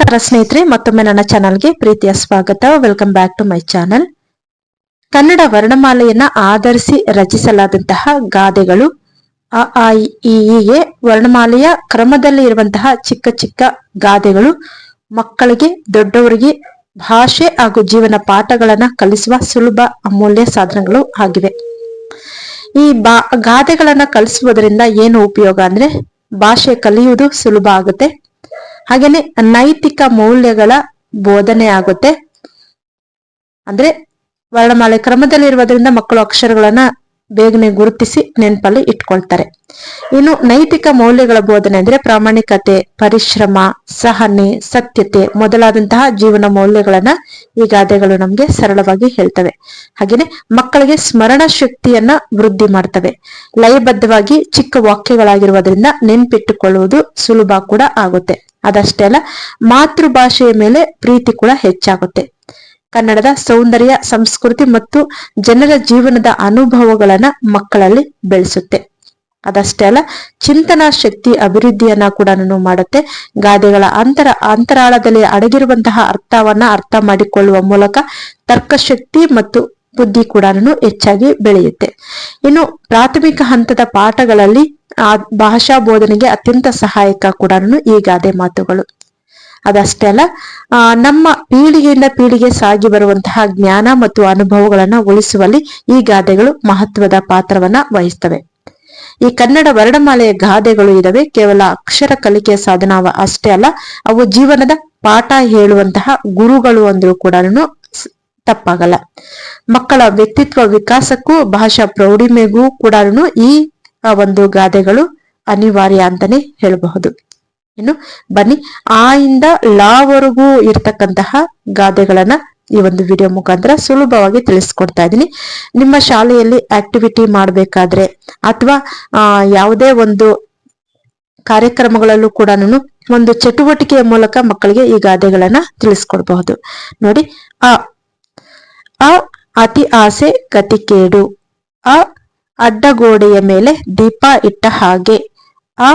ನಮಸ್ಕಾರ ಸ್ನೇಹಿತರೆ, ಮತ್ತೊಮ್ಮೆ ನನ್ನ ಚಾನಲ್ಗೆ ಪ್ರೀತಿಯ ಸ್ವಾಗತ. Welcome back to my channel Kannada ವರ್ಣಮಾಲೆಯನ್ನ ಆಧರಿಸಿ ರಚಿಸಲಾದಂತಹ ಗಾದೆಗಳು ಅ ಆ, ಇ ಗೆ ವರ್ಣಮಾಲೆಯ ಕ್ರಮದಲ್ಲಿ ಇರುವಂತಹ ಚಿಕ್ಕ ಚಿಕ್ಕ ಗಾದೆಗಳು ಮಕ್ಕಳಿಗೆ, ದೊಡ್ಡವರಿಗೆ ಭಾಷೆ ಹಾಗೂ ಜೀವನ ಪಾಠಗಳನ್ನ ಕಲಿಸುವ ಸುಲಭ ಅಮೂಲ್ಯ ಸಾಧನಗಳು ಆಗಿವೆ. ಈ ಬಾ, ಗಾದೆಗಳನ್ನ ಕಲಿಸುವುದರಿಂದ ಏನು ಉಪಯೋಗ ಅಂದ್ರೆ ಭಾಷೆ ಕಲಿಯುವುದು ಸುಲಭ ಆಗುತ್ತೆ. ಹಾಗೇನೆ ನೈತಿಕ ಮೌಲ್ಯಗಳ ಬೋಧನೆ ಆಗುತ್ತೆ. ಅಂದ್ರೆ ವರ್ಣಮಾಲೆ ಕ್ರಮದಲ್ಲಿರುವುದರಿಂದ ಮಕ್ಕಳು ಅಕ್ಷರಗಳನ್ನ ಬೇಗನೆ ಗುರುತಿಸಿ ನೆನಪಲ್ಲಿ ಇಟ್ಕೊಳ್ತಾರೆ. ಇನ್ನು ನೈತಿಕ ಮೌಲ್ಯಗಳ ಬೋಧನೆ ಅಂದ್ರೆ ಪ್ರಾಮಾಣಿಕತೆ, ಪರಿಶ್ರಮ, ಸಹನೆ, ಸತ್ಯತೆ ಮೊದಲಾದಂತಹ ಜೀವನ ಮೌಲ್ಯಗಳನ್ನ ಈ ಗಾದೆಗಳು ನಮ್ಗೆ ಸರಳವಾಗಿ ಹೇಳ್ತವೆ. ಹಾಗೇನೆ ಮಕ್ಕಳಿಗೆ ಸ್ಮರಣ ಶಕ್ತಿಯನ್ನ ವೃದ್ಧಿ ಮಾಡ್ತವೆ. ಲಯಬದ್ಧವಾಗಿ ಚಿಕ್ಕ ವಾಕ್ಯಗಳಾಗಿರುವುದರಿಂದ ನೆನ್ಪಿಟ್ಟುಕೊಳ್ಳುವುದು ಸುಲಭ ಕೂಡ ಆಗುತ್ತೆ. ಅದಷ್ಟೇ ಅಲ್ಲ, ಮಾತೃಭಾಷೆಯ ಮೇಲೆ ಪ್ರೀತಿ ಕೂಡ ಹೆಚ್ಚಾಗುತ್ತೆ. ಕನ್ನಡದ ಸೌಂದರ್ಯ, ಸಂಸ್ಕೃತಿ ಮತ್ತು ಜನರ ಜೀವನದ ಅನುಭವಗಳನ್ನ ಮಕ್ಕಳಲ್ಲಿ ಬೆಳೆಸುತ್ತೆ. ಅದಷ್ಟೇ ಅಲ್ಲ, ಚಿಂತನಾ ಶಕ್ತಿ ಅಭಿವೃದ್ಧಿಯನ್ನ ಕೂಡ ಮಾಡುತ್ತೆ. ಗಾದೆಗಳ ಅಂತರ, ಅಂತರಾಳದಲ್ಲಿ ಅಡಗಿರುವಂತಹ ಅರ್ಥವನ್ನ ಅರ್ಥ ಮಾಡಿಕೊಳ್ಳುವ ಮೂಲಕ ತರ್ಕಶಕ್ತಿ ಮತ್ತು ಬುದ್ಧಿ ಕೂಡ ಹೆಚ್ಚಾಗಿ ಬೆಳೆಯುತ್ತೆ. ಇನ್ನು ಪ್ರಾಥಮಿಕ ಹಂತದ ಪಾಠಗಳಲ್ಲಿ ಆ ಭಾಷಾ ಬೋಧನೆಗೆ ಅತ್ಯಂತ ಸಹಾಯಕ ಕೂಡ ಈ ಗಾದೆ ಮಾತುಗಳು. ಅದಷ್ಟೇ ಅಲ್ಲ ನಮ್ಮ ಪೀಳಿಗೆಯಿಂದ ಪೀಳಿಗೆ ಸಾಗಿ ಬರುವಂತಹ ಜ್ಞಾನ ಮತ್ತು ಅನುಭವಗಳನ್ನ ಉಳಿಸುವಲ್ಲಿ ಈ ಗಾದೆಗಳು ಮಹತ್ವದ ಪಾತ್ರವನ್ನ ವಹಿಸ್ತವೆ. ಈ ಕನ್ನಡ ವರ್ಣಮಾಲೆಯ ಗಾದೆಗಳು ಇದಾವೆ, ಕೇವಲ ಅಕ್ಷರ ಕಲಿಕೆಯ ಸಾಧನ ಅಷ್ಟೇ ಅಲ್ಲ, ಅವು ಜೀವನದ ಪಾಠ ಹೇಳುವಂತಹ ಗುರುಗಳು ಅಂದ್ರೂ ಕೂಡ ತಪ್ಪಾಗಲ್ಲ. ಮಕ್ಕಳ ವ್ಯಕ್ತಿತ್ವ ವಿಕಾಸಕ್ಕೂ, ಭಾಷಾ ಪ್ರೌಢಿಮೆಗೂ ಕೂಡ ಈ ಒಂದು ಗಾದೆಗಳು ಅನಿವಾರ್ಯ ಅಂತಾನೆ ಹೇಳಬಹುದು. ಇನ್ನು ಬನ್ನಿ ಆ ಇಂದ ಲಾವರೆಗೂ ಇರ್ತಕ್ಕಂತಹ ಗಾದೆಗಳನ್ನ ಈ ಒಂದು ವಿಡಿಯೋ ಮುಖಾಂತರ ಸುಲಭವಾಗಿ ತಿಳಿಸ್ಕೊಡ್ತಾ ಇದ್ದೀನಿ. ನಿಮ್ಮ ಶಾಲೆಯಲ್ಲಿ ಆಕ್ಟಿವಿಟಿ ಮಾಡಬೇಕಾದ್ರೆ ಅಥವಾ ಯಾವುದೇ ಒಂದು ಕಾರ್ಯಕ್ರಮಗಳಲ್ಲೂ ಕೂಡ ಒಂದು ಚಟುವಟಿಕೆಯ ಮೂಲಕ ಮಕ್ಕಳಿಗೆ ಈ ಗಾದೆಗಳನ್ನ ತಿಳಿಸ್ಕೊಡ್ಬಹುದು. ನೋಡಿ, ಆ ಅ ಅತಿ ಆಸೆ ಗತಿ ಕೇಡು. ಅ ಅಡ್ಡಗೋಡೆಯ ಮೇಲೆ ದೀಪ ಇಟ್ಟ ಹಾಗೆ. ಅ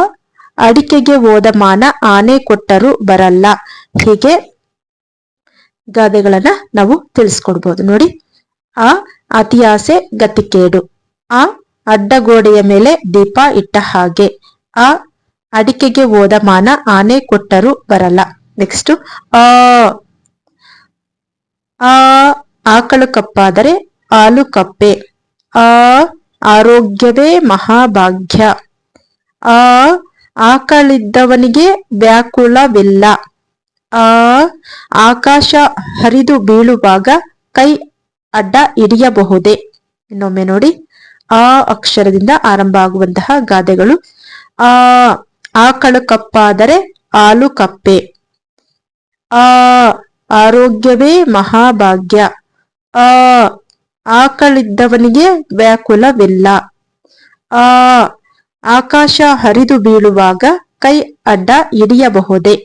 ಅಡಿಕೆಗೆ ಹೋದ ಮಾನ ಆನೆ ಕೊಟ್ಟರು ಬರಲ್ಲ. ಹೀಗೆ ಗಾದೆಗಳನ್ನ ನಾವು ತಿಳಿಸ್ಕೊಡ್ಬೋದು. ನೋಡಿ. ಆ ಗತಿ ಗತಿಕೇಡು ಆ ಅಡ್ಡಗೋಡೆಯ ಮೇಲೆ ದೀಪ ಇಟ್ಟ ಹಾಗೆ. ಆ ಅಡಿಕೆಗೆ ಹೋದ ಮಾನ ಆನೆ ಕೊಟ್ಟರು ಬರಲ್ಲ. ನೆಕ್ಸ್ಟ್ ಆ ಆಕಳು ಕಪ್ಪಾದರೆ ಹಾಲು ಕಪ್ಪೆ. ಆ ಆರೋಗ್ಯವೇ ಮಹಾಭಾಗ್ಯ. ಆ ಆಕಳಿದ್ದವನಿಗೆ ವ್ಯಾಕುಲವಿಲ್ಲ. ಆ ಆಕಾಶ ಹರಿದು ಬೀಳುವಾಗ ಕೈ ಅಡ್ಡ ಹಿಡಿಯಬಹುದೇ? ಇನ್ನೊಮ್ಮೆ ನೋಡಿ. ಆ ಅಕ್ಷರದಿಂದ ಆರಂಭ ಆಗುವಂತಹ ಗಾದೆಗಳು. ಆ ಆಕಳು ಕಪ್ಪಾದರೆ ಹಾಲು ಕಪ್ಪೆ. ಆ ಆರೋಗ್ಯವೇ ಮಹಾಭಾಗ್ಯ. ಆ, ಆಕಳಿದ್ದವನಿಗೆ ವ್ಯಾಕುಲವಿಲ್ಲ. ಆ, ಆಕಾಶ ಹರಿದು ಬೀಳುವಾಗ ಕೈ ಅಡ್ಡ ಹಿಡಿಯಬಹುದೇ?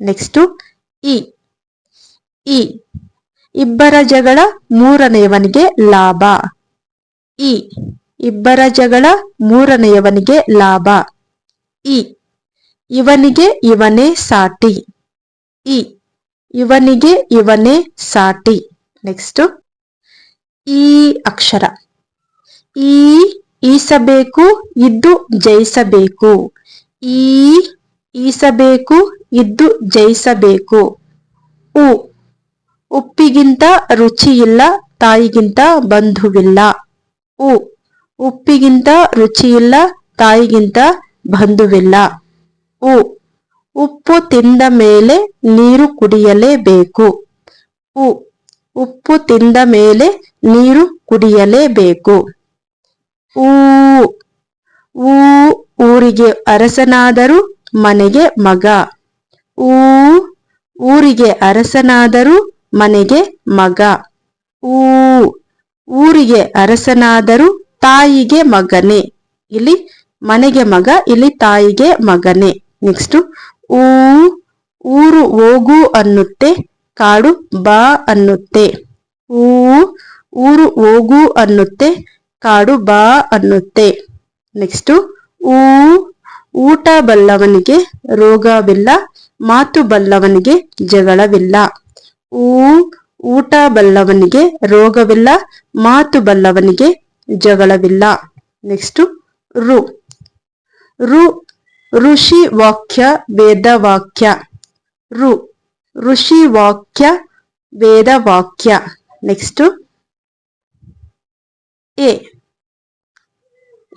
Next, E. ಇಬ್ಬರ ಜಗಳ ಮೂರನೆಯವನಿಗೆ ಲಾಭ. ಇ. ಇಬ್ಬರ ಜಗಳ ಮೂರನೆಯವನಿಗೆ ಲಾಭ. ಇ. ಇವನಿಗೆ ಇವನೇ ಸಾಟಿ. ಇ. ಇವನಿಗೆ ಇವನೇ ಸಾಟಿ. ನೆಕ್ಸ್ಟ್ ಈ ಅಕ್ಷರ. ಈ ಈಸಬೇಕು, ಇದ್ದು ಜಯಿಸಬೇಕು. ಈ ಈಸಬೇಕು, ಇದ್ದು ಜಯಿಸಬೇಕು. ಉ. ಉಪ್ಪಿಗಿಂತ ರುಚಿ ಇಲ್ಲ, ತಾಯಿಗಿಂತ ಬಂಧುವಿಲ್ಲ. ಉ. ಉಪ್ಪಿಗಿಂತ ರುಚಿ ಇಲ್ಲ, ತಾಯಿಗಿಂತ ಬಂಧುವಿಲ್ಲ. ಉ. ಉಪ್ಪು ತಿಂದ ಮೇಲೆ ನೀರು ಕುಡಿಯಲೇಬೇಕು. ಉ. ಉಪ್ಪು ತಿಂದ ಮೇಲೆ ನೀರು ಕುಡಿಯಲೇಬೇಕು. ಊ ಊ, ಊರಿಗೆ ಅರಸನಾದರೂ ಮನೆಗೆ ಮಗ. ಊ, ಊರಿಗೆ ಅರಸನಾದರೂ ಮನೆಗೆ ಮಗ. ಊ, ಊರಿಗೆ ಅರಸನಾದರೂ ತಾಯಿಗೆ ಮಗನೇ. ಇಲ್ಲಿ ಮನೆಗೆ ಮಗ, ಇಲ್ಲಿ ತಾಯಿಗೆ ಮಗನೇ. ನೆಕ್ಸ್ಟ್, ಊ, ಊರು ಹೋಗು ಅನ್ನುತ್ತೆ. ಕಾಡು ಬಾ ಅನ್ನುತ್ತೆ. ಊ ಊರು ಹೋಗು ಅನ್ನುತ್ತೆ, ಕಾಡು ಬಾ ಅನ್ನುತ್ತೆ. ನೆಕ್ಸ್ಟ್ ಊ ಊಟ ಬಲ್ಲವನಿಗೆ ರೋಗವಿಲ್ಲ, ಮಾತು ಬಲ್ಲವನಿಗೆ ಜಗಳವಿಲ್ಲ. ಊ ಊಟ ಬಲ್ಲವನಿಗೆ ರೋಗವಿಲ್ಲ, ಮಾತು ಬಲ್ಲವನಿಗೆ ಜಗಳವಿಲ್ಲ. ನೆಕ್ಸ್ಟ್ ರು ಋಷಿ ವಾಕ್ಯ, ವೇದ ವಾಕ್ಯ. ರು. ಋಷಿ ವಾಕ್ಯ ವೇದ ವಾಕ್ಯ ನೆಕ್ಸ್ಟ್ ಎ.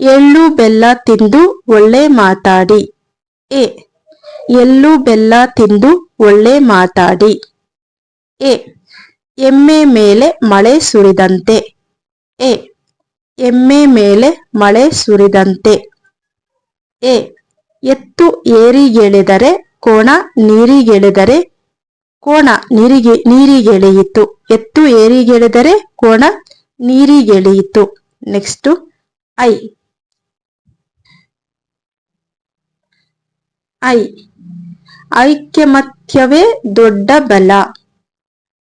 ಎಳ್ಳು ಬೆಲ್ಲ ತಿಂದು ಒಳ್ಳೆ ಮಾತಾಡಿ. ಎ. ಎಳ್ಳು ಬೆಲ್ಲ ತಿಂದು ಒಳ್ಳೆ ಮಾತಾಡಿ. ಎ. ಎಮ್ಮೆ ಮೇಲೆ ಮಳೆ ಸುರಿದಂತೆ. ಎ. ಎಮ್ಮೆ ಮೇಲೆ ಮಳೆ ಸುರಿದಂತೆ. ಎ. ಎತ್ತು ಏರಿಗೆಳೆದರೆ, ಕೋಣ ನೀರಿಗೆಳೆದರೆ ಕೋಣ ನೀರಿಗೆ, ನೀರಿಗೆಳೆಯಿತು. ಎತ್ತು ಏರಿಗೆಳೆದರೆ ಕೋಣ ನೀರಿಗೆಳೆಯಿತು. ನೆಕ್ಸ್ಟ್, ಐ. ಐ. ಐಕ್ಯಮತ್ಯವೇ ದೊಡ್ಡ ಬಲ.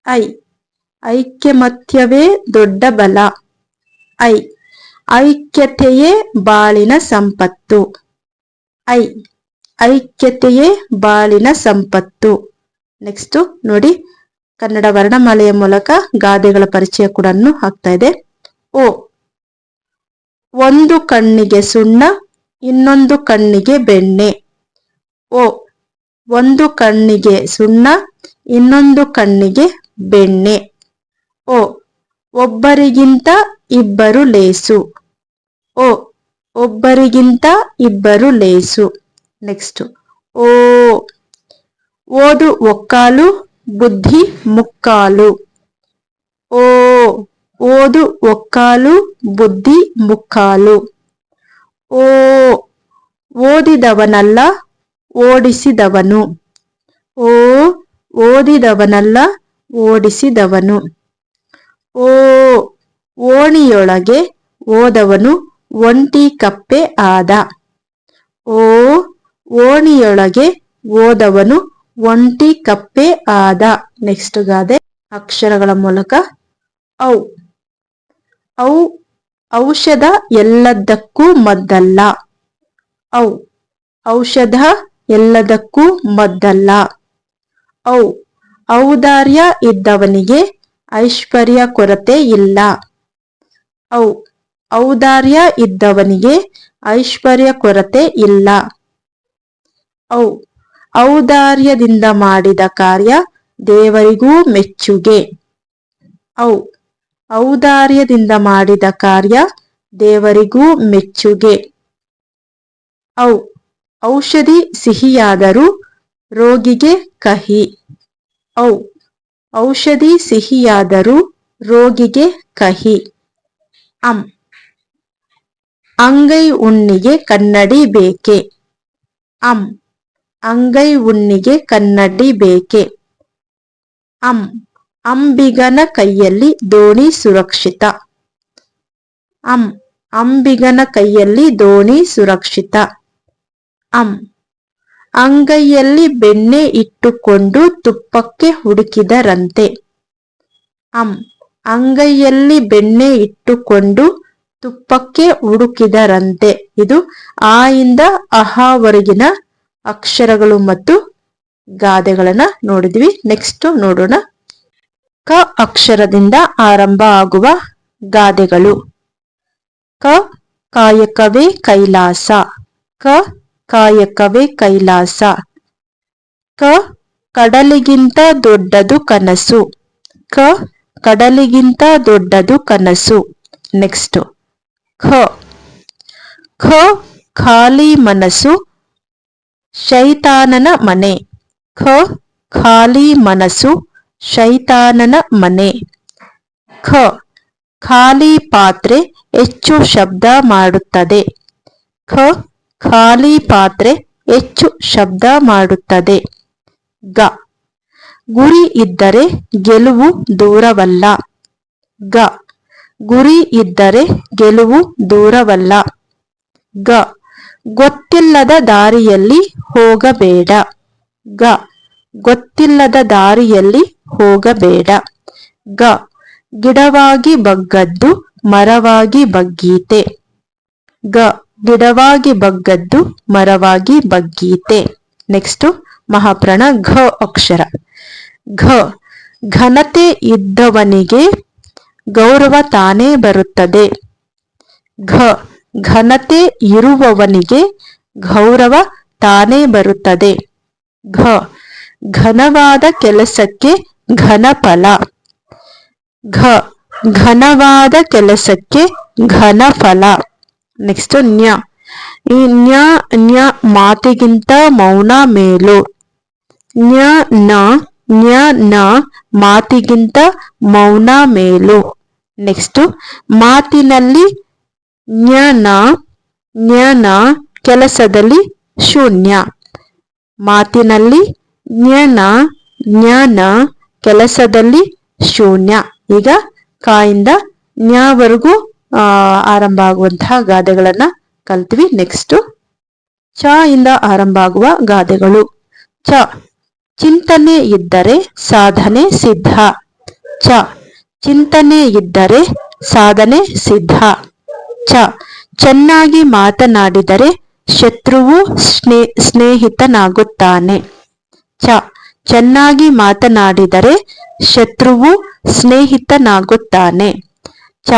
ಐ. ಐಕ್ಯಮತ್ಯವೇ ದೊಡ್ಡ ಬಲ. ಐ. ಐಕ್ಯತೆಯೇ ಬಾಳಿನ ಸಂಪತ್ತು. ಐ. ಐಕ್ಯತೆಯೇ ಬಾಳಿನ ಸಂಪತ್ತು. ನೆಕ್ಸ್ಟ್ ನೋಡಿ, ಕನ್ನಡ ವರ್ಣಮಾಲೆಯ ಮೂಲಕ ಗಾದೆಗಳ ಪರಿಚಯ ಕೂಡ ಆಗ್ತಾ ಇದೆ. ಓ, ಒಂದು ಕಣ್ಣಿಗೆ ಸುಣ್ಣ, ಇನ್ನೊಂದು ಕಣ್ಣಿಗೆ ಬೆಣ್ಣೆ. ಓ, ಒಂದು ಕಣ್ಣಿಗೆ ಸುಣ್ಣ, ಇನ್ನೊಂದು ಕಣ್ಣಿಗೆ ಬೆಣ್ಣೆ. ಓ, ಒಬ್ಬರಿಗಿಂತ ಇಬ್ಬರು ಲೇಸು. ಓ, ಒಬ್ಬರಿಗಿಂತ ಇಬ್ಬರು ಲೇಸು. ನೆಕ್ಸ್ಟ್ ಓ ಓದು ಒಕ್ಕಾಲು, ಬುದ್ಧಿ ಮುಕ್ಕಾಲು. ಓ, ಓದು ಒಕ್ಕಾಲು, ಬುದ್ಧಿ ಮುಕ್ಕಾಲು. ಓ, ಓದಿದವನಲ್ಲ, ಓಡಿಸಿದವನು. ಓ, ಓದಿದವನಲ್ಲ, ಓಡಿಸಿದವನು. ಓ, ಓಣಿಯೊಳಗೆ ಓದವನು ಒಂಟಿ ಕಪ್ಪೆ ಆದ. ಓ, ಓಣಿಯೊಳಗೆ ಓದವನು ಒಂಟಿ ಕಪ್ಪೆ ಆದ ನೆಕ್ಸ್ಟ್ ಗಾದೆ ಅಕ್ಷರಗಳ ಮೂಲಕ ಔ. ಔ ಔಷಧ ಎಲ್ಲದಕ್ಕೂ ಮದ್ದಲ್ಲ. ಔ ಔಷಧ ಎಲ್ಲದಕ್ಕೂ ಮದ್ದಲ್ಲ. ಔ ಔದಾರ್ಯ ಇದ್ದವನಿಗೆ ಐಶ್ವರ್ಯ ಕೊರತೆ ಇಲ್ಲ. ಔ ಔದಾರ್ಯ ಇದ್ದವನಿಗೆ ಐಶ್ವರ್ಯ ಕೊರತೆ ಇಲ್ಲ. ಔ ಔದಾರ್ಯದಿಂದ ಮಾಡಿದ ಕಾರ್ಯ ದೇವರಿಗೂ ಮೆಚ್ಚುಗೆ. ಔ, ಔದಾರ್ಯದಿಂದ ಮಾಡಿದ ಕಾರ್ಯ ದೇವರಿಗೂ ಮೆಚ್ಚುಗೆ. ಔ, ಔಷಧಿ ಸಿಹಿಯಾದರೂ ರೋಗಿಗೆ ಕಹಿ. ಔ, ಔಷಧಿ ಸಿಹಿಯಾದರೂ ರೋಗಿಗೆ ಕಹಿ. ಅಂ, ಅಂಗೈ ಉಣ್ಣಿಗೆ ಕನ್ನಡಿ ಬೇಕೆ. ಅಂ ಅಂಗೈ ಉಣ್ಣಿಗೆ ಕನ್ನಡಿ ಬೇಕೆ? ಅಂ. ಅಂಬಿಗನ ಕೈಯಲ್ಲಿ ದೋಣಿ ಸುರಕ್ಷಿತ. ಅಂ. ಅಂಬಿಗನ ಕೈಯಲ್ಲಿ ದೋಣಿ ಸುರಕ್ಷಿತ. ಅಂ. ಅಂಗೈಯಲ್ಲಿ ಬೆಣ್ಣೆ ಇಟ್ಟುಕೊಂಡು ತುಪ್ಪಕ್ಕೆ ಹುಡುಕಿದರಂತೆ. ಅಂ. ಅಂಗೈಯಲ್ಲಿ ಬೆಣ್ಣೆ ಇಟ್ಟುಕೊಂಡು ತುಪ್ಪಕ್ಕೆ ಹುಡುಕಿದರಂತೆ. ಇದು ಆಯಿಂದ ಅಹಾವರೆಗಿನ ಅಕ್ಷರಗಳು ಮತ್ತು ಗಾದೆಗಳನ್ನ ನೋಡಿದ್ವಿ. ನೆಕ್ಸ್ಟ್ ನೋಡೋಣ. ಕ ಅಕ್ಷರದಿಂದ ಆರಂಭ ಆಗುವ ಗಾದೆಗಳು. ಕ ಕಾಯಕವೇ ಕೈಲಾಸ. ಕ ಕಾಯಕವೇ ಕೈಲಾಸ. ಕ ಕಡಲಿಗಿಂತ ದೊಡ್ಡದು ಕನಸು. ಕ ಕಡಲಿಗಿಂತ ದೊಡ್ಡದು ಕನಸು. ನೆಕ್ಸ್ಟ್ ಖ ಖ ಖಾಲಿ ಮನಸ್ಸು ಶೈತಾನನ ಮನೆ. ಖ, ಖಾಲಿ ಮನಸ್ಸು, ಶೈತಾನನ ಮನೆ. ಖ, ಖಾಲಿ ಪಾತ್ರೆ ಹೆಚ್ಚು ಶಬ್ದ ಮಾಡುತ್ತದೆ. ಖ, ಖಾಲಿ ಪಾತ್ರೆ ಹೆಚ್ಚು ಶಬ್ದ ಮಾಡುತ್ತದೆ. ಗ, ಗುರಿ ಇದ್ದರೆ ಗೆಲುವು ದೂರವಲ್ಲ. ಗ, ಗುರಿ ಇದ್ದರೆ ಗೆಲುವು ದೂರವಲ್ಲ. ಗ ಗೊತ್ತಿಲ್ಲದ ದಾರಿಯಲ್ಲಿ ಹೋಗಬೇಡ. ಗ. ಗೊತ್ತಿಲ್ಲದ ದಾರಿಯಲ್ಲಿ ಹೋಗಬೇಡ. ಗ. ಗಿಡವಾಗಿ ಬಗ್ಗದ್ದು ಮರವಾಗಿ ಬಗ್ಗೀತೆ. ಗ. ಗಿಡವಾಗಿ ಬಗ್ಗದ್ದು ಮರವಾಗಿ ಬಗ್ಗೀತೆ. ನೆಕ್ಸ್ಟ್ ಮಹಾಪ್ರಾಣ ಘ ಅಕ್ಷರ. ಘ. ಘನತೆ ಇದ್ದವನಿಗೆ ಗೌರವ ತಾನೇ ಬರುತ್ತದೆ. ಘ. ಘನತೆ ಇರುವವನಿಗೆ ಗೌರವ ತಾನೇ ಬರುತ್ತದೆ. ಘ. ಘನವಾದ ಕೆಲಸಕ್ಕೆ ಘನಫಲ. ಘ. ಘನವಾದ ಕೆಲಸಕ್ಕೆ ಘನಫಲ. ನೆಕ್ಸ್ಟ್ ನ್ಯ. ಈ ನ್ಯ ನ್ಯ ಮಾತಿಗಿಂತ ಮೌನ ಮೇಲು. ನ್ಯ, ನ ನ್ಯ, ನ ಮಾತಿಗಿಂತ ಮೌನ ಮೇಲು. ನೆಕ್ಸ್ಟ್ ಮಾತಿನಲ್ಲಿ ಜ್ಞಾನ ಜ್ಞಾನ ಕೆಲಸದಲ್ಲಿ ಶೂನ್ಯ. ಮಾತಿನಲ್ಲಿ ಜ್ಞಾನ ಜ್ಞಾನ ಕೆಲಸದಲ್ಲಿ ಶೂನ್ಯ. ಈಗ ಕಾಯಿಂದ ನ್ಯಾವರೆಗೂ ಆರಂಭ ಆಗುವಂತಹ ಗಾದೆಗಳನ್ನ ಕಲ್ತ್ವಿ. ನೆಕ್ಸ್ಟ್ ಚ ಇಂದ ಆರಂಭ ಆಗುವ ಗಾದೆಗಳು. ಚ, ಚಿಂತನೆ ಇದ್ದರೆ ಸಾಧನೆ ಸಿದ್ಧ. ಚ, ಚಿಂತನೆ ಇದ್ದರೆ ಸಾಧನೆ ಸಿದ್ಧ. ಚ ಚೆನ್ನಾಗಿ ಮಾತನಾಡಿದರೆ ಶತ್ರುವು ಸ್ನೇ, ಸ್ನೇಹಿತನಾಗುತ್ತಾನೆ. ಚ ಚೆನ್ನಾಗಿ ಮಾತನಾಡಿದರೆ ಶತ್ರುವು ಸ್ನೇಹಿತನಾಗುತ್ತಾನೆ. ಚ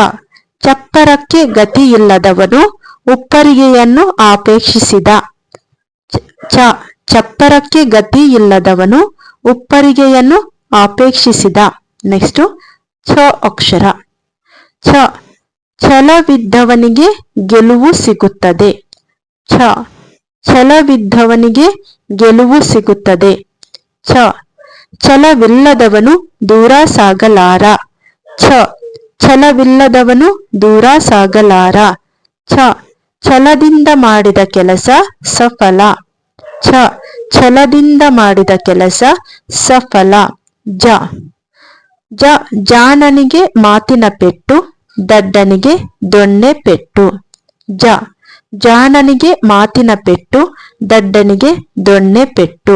ಚಪ್ಪರಕ್ಕೆ ಗತಿಯಿಲ್ಲದವನು ಉಪ್ಪರಿಗೆಯನ್ನು ಆಪೇಕ್ಷಿಸಿದ. ಚ ಚಪ್ಪರಕ್ಕೆ ಗತಿ ಇಲ್ಲದವನು ಉಪ್ಪರಿಗೆಯನ್ನು ಆಪೇಕ್ಷಿಸಿದ. ನೆಕ್ಸ್ಟ್, ಛ ಅಕ್ಷರ. ಛ. ಛಲವಿದ್ದವನಿಗೆ ಗೆಲುವು ಸಿಗುತ್ತದೆ. ಛ. ಛಲವಿದ್ದವನಿಗೆ ಗೆಲುವು ಸಿಗುತ್ತದೆ. ಛ. ಛಲವಿಲ್ಲದವನು ದೂರ ಸಾಗಲಾರ. ಛ. ಛಲವಿಲ್ಲದವನು ದೂರ ಸಾಗಲಾರ. ಛ. ಛಲದಿಂದ ಮಾಡಿದ ಕೆಲಸ ಸಫಲ. ಛ. ಛಲದಿಂದ ಮಾಡಿದ ಕೆಲಸ ಸಫಲ. ಜ. ಜ. ಜಾನನಿಗೆ ಮಾತಿನ ಪೆಟ್ಟು ದಡ್ಡನಿಗೆ ದೊಣ್ಣೆ ಪೆಟ್ಟು. ಜ. ಜಾಣನಿಗೆ ಮಾತಿನ ಪೆಟ್ಟು, ದಡ್ಡನಿಗೆ ದೊಣ್ಣೆ ಪೆಟ್ಟು.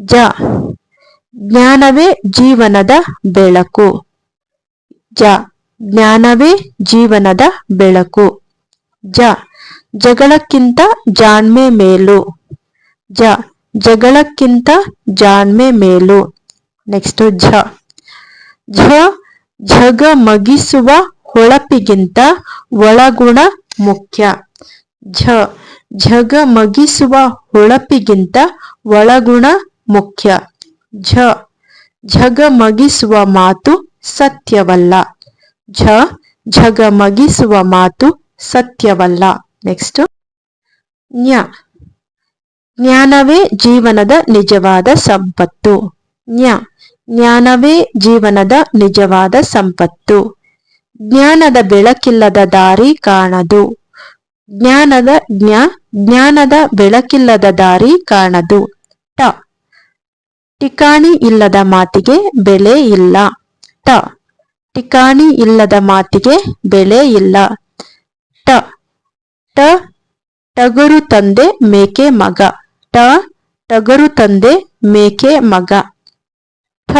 ಜ. ಜ್ಞಾನವೇ ಜೀವನದ ಬೆಳಕು. ಜ. ಜ್ಞಾನವೇ ಜೀವನದ ಬೆಳಕು. ಜ. ಜಗಳಕ್ಕಿಂತ ಜಾಣ್ಮೆ ಮೇಲು. ಜ. ಜಗಳಕ್ಕಿಂತ ಜಾಣ್ಮೆ ಮೇಲು. ನೆಕ್ಸ್ಟ್ ಝ. ಝ. ಝಗಮಗಿಸುವ ಹೊಳಪಿಗಿಂತ ಒಳಗುಣ ಮುಖ್ಯ. ಝ, ಝಗಮಗಿಸುವ ಹೊಳಪಿಗಿಂತ ಒಳಗುಣ ಮುಖ್ಯ. ಝ, ಝಗಮಗಿಸುವ ಮಾತು ಸತ್ಯವಲ್ಲ. ಝ, ಝಗಮಗಿಸುವ ಮಾತು ಸತ್ಯವಲ್ಲ. ನೆಕ್ಸ್ಟ್. ಜ್ಞ ಜ್ಞಾನವೇ ಜೀವನದ ನಿಜವಾದ ಸಂಪತ್ತು. ಜ್ಞ ಜ್ಞಾನವೇ ಜೀವನದ ನಿಜವಾದ ಸಂಪತ್ತು. ಜ್ಞಾನದ ಬೆಳಕಿಲ್ಲದ ದಾರಿ ಕಾಣದು. ಜ್ಞಾನದ ಜ್ಞ, ಜ್ಞಾನದ ಬೆಳಕಿಲ್ಲದ ದಾರಿ ಕಾಣದು. ಟ ಟಿಕಾಣಿ ಇಲ್ಲದ ಮಾತಿಗೆ ಬೆಲೆ ಇಲ್ಲ. ಟ ಟಿಕಾಣಿ ಇಲ್ಲದ ಮಾತಿಗೆ ಬೆಲೆ ಇಲ್ಲ. ಟ ಟ ಟಗರು ತಂದೆ ಮೇಕೆ ಮಗ. ಟ ಟಗರು ತಂದೆ ಮೇಕೆ ಮಗ. ಠ.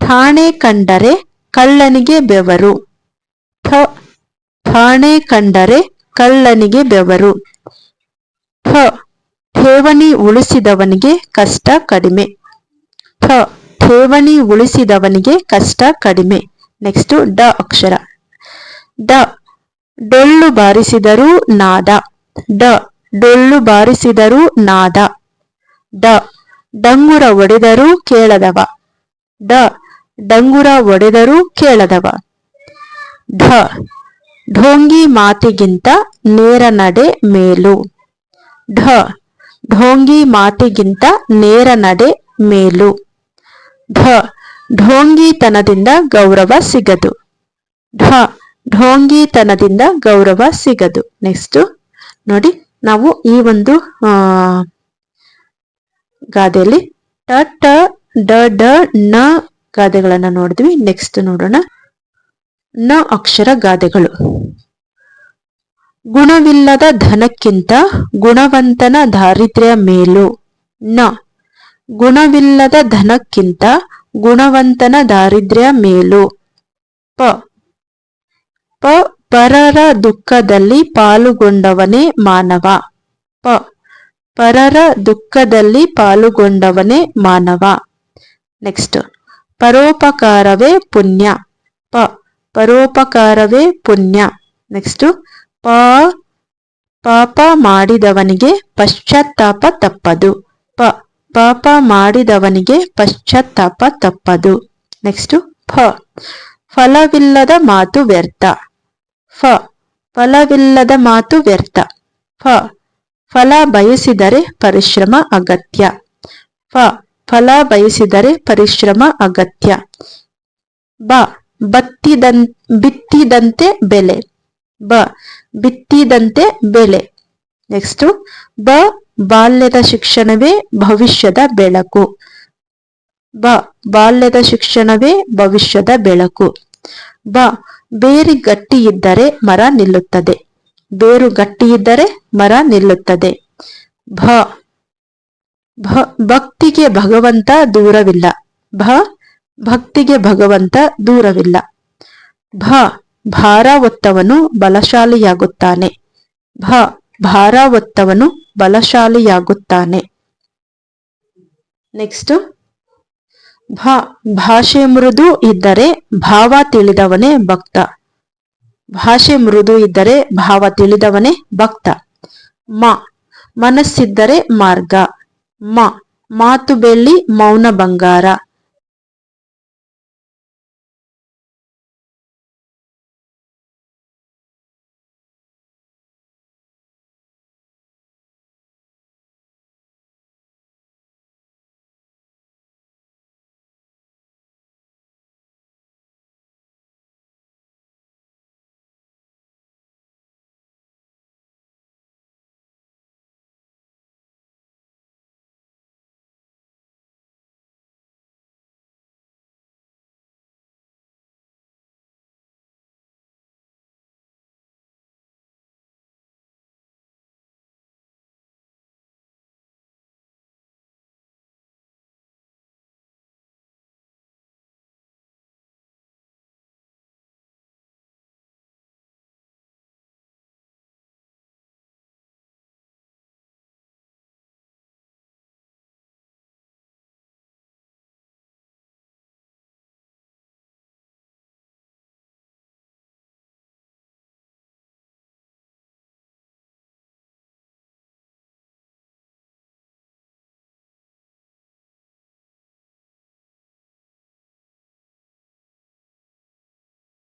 ಠಾಣೆ ಕಂಡರೆ ಕಳ್ಳನಿಗೆ ಬೆವರು. ಠಾಣೆ ಕಂಡರೆ ಕಳ್ಳನಿಗೆ ಬೆವರು. ಠ ಠೇವಣಿ ಉಳಿಸಿದವನಿಗೆ ಕಷ್ಟ ಕಡಿಮೆ. ಠ ಠೇವಣಿ ಉಳಿಸಿದವನಿಗೆ ಕಷ್ಟ ಕಡಿಮೆ. ನೆಕ್ಸ್ಟ್ ಡ ಅಕ್ಷರ. ಡ, ಡೊಳ್ಳು ಬಾರಿಸಿದರೂ ನಾದ. ಡ, ಡೊಳ್ಳು ಬಾರಿಸಿದರೂ ನಾದ. ಡ, ಡಂಗುರ ಒಡೆದರೂ ಕೇಳದವ. ಡ ಡಂಗುರ ಒಡೆದರೂ ಕೇಳದವ. ಢ, ಢೋಂಗಿ ಮಾತಿಗಿಂತ ನೇರ ನಡೆ ಮೇಲು. ಢ, ಢೋಂಗಿ ಮಾತಿಗಿಂತ ನೇರ ನಡೆ ಮೇಲು. ಢ, ಢೋಂಗಿತನದಿಂದ ಗೌರವ ಸಿಗದು. ಢ, ಢೋಂಗಿತನದಿಂದ ಗೌರವ ಸಿಗದು. ನೆಕ್ಸ್ಟ್ ನೋಡಿ ನಾವು ಈ ಒಂದು ಗಾದೆಯಲ್ಲಿ ಟ ಟ, ಡ ಡ ನ ಗಾದೆಗಳನ್ನ ನೋಡಿದ್ವಿ. ನೆಕ್ಸ್ಟ್ ನೋಡೋಣ. ನ ಅಕ್ಷರ ಗಾದೆಗಳು. ಗುಣವಿಲ್ಲದ ಧನಕ್ಕಿಂತ ಗುಣವಂತನ ದಾರಿದ್ರ್ಯ ಮೇಲು. ನ. ಗುಣವಿಲ್ಲದ ಧನಕ್ಕಿಂತ ಗುಣವಂತನ ದಾರಿದ್ರ್ಯ ಮೇಲು. ಪ. ಪ. ಪರರ ದುಃಖದಲ್ಲಿ ಪಾಲುಗೊಂಡವನೇ ಮಾನವ. ಪ. ಪರರ ದುಃಖದಲ್ಲಿ ಪಾಲುಗೊಂಡವನೇ ಮಾನವ. ನೆಕ್ಸ್ಟ್ ಪರೋಪಕಾರವೇ ಪುಣ್ಯ. ಪ, ಪರೋಪಕಾರವೇ ಪುಣ್ಯ. ನೆಕ್ಸ್ಟ್ ಪ, ಪಾಪ ಮಾಡಿದವನಿಗೆ ಪಶ್ಚಾತ್ತಾಪ ತಪ್ಪದು. ಪ, ಪಾಪ ಮಾಡಿದವನಿಗೆ ಪಶ್ಚಾತ್ತಾಪ ತಪ್ಪದು. ನೆಕ್ಸ್ಟ್ ಫ, ಫಲವಿಲ್ಲದ ಮಾತು ವ್ಯರ್ಥ. ಫ, ಫಲವಿಲ್ಲದ ಮಾತು ವ್ಯರ್ಥ. ಫ, ಫಲ ಬಯಸಿದರೆ ಪರಿಶ್ರಮ ಅಗತ್ಯ. ಫ ಫಲ ಬಯಸಿದರೆ ಪರಿಶ್ರಮ ಅಗತ್ಯ. ಬ ಬತ್ತಿದಂ ಬಿತ್ತಿದಂತೆ ಬೆಲೆ. ಬ, ಬಿತ್ತಿದಂತೆ ಬೆಲೆ. ನೆಕ್ಸ್ಟ್, ಬ, ಬಾಲ್ಯದ ಶಿಕ್ಷಣವೇ ಭವಿಷ್ಯದ ಬೆಳಕು. ಬ, ಬಾಲ್ಯದ ಶಿಕ್ಷಣವೇ ಭವಿಷ್ಯದ ಬೆಳಕು. ಬ, ಬೇರು ಗಟ್ಟಿ ಇದ್ದರೆ ಮರ ನಿಲ್ಲುತ್ತದೆ. ಬೇರು ಗಟ್ಟಿ ಇದ್ದರೆ ಮರ ನಿಲ್ಲುತ್ತದೆ. ಭ ಭ, ಭಕ್ತಿಗೆ ಭಗವಂತ ದೂರವಿಲ್ಲ. ಭ, ಭಕ್ತಿಗೆ ಭಗವಂತ ದೂರವಿಲ್ಲ. ಭ ಭಾರ ಒತ್ತವನು ಬಲಶಾಲಿಯಾಗುತ್ತಾನೆ. ಭ ಭಾರ ಒತ್ತವನು ಬಲಶಾಲಿಯಾಗುತ್ತಾನೆ. ನೆಕ್ಸ್ಟ್, ಭ, ಭಾಷೆ ಮೃದು ಇದ್ದರೆ ಭಾವ ತಿಳಿದವನೇ ಭಕ್ತ. ಭಾಷೆ ಮೃದು ಇದ್ದರೆ ಭಾವ ತಿಳಿದವನೇ ಭಕ್ತ. ಮ, ಮನಸ್ಸಿದ್ದರೆ ಮಾರ್ಗ. ಮ ಮಾತು ಬೆಳ್ಳಿ ಮೌನ ಬಂಗಾರ.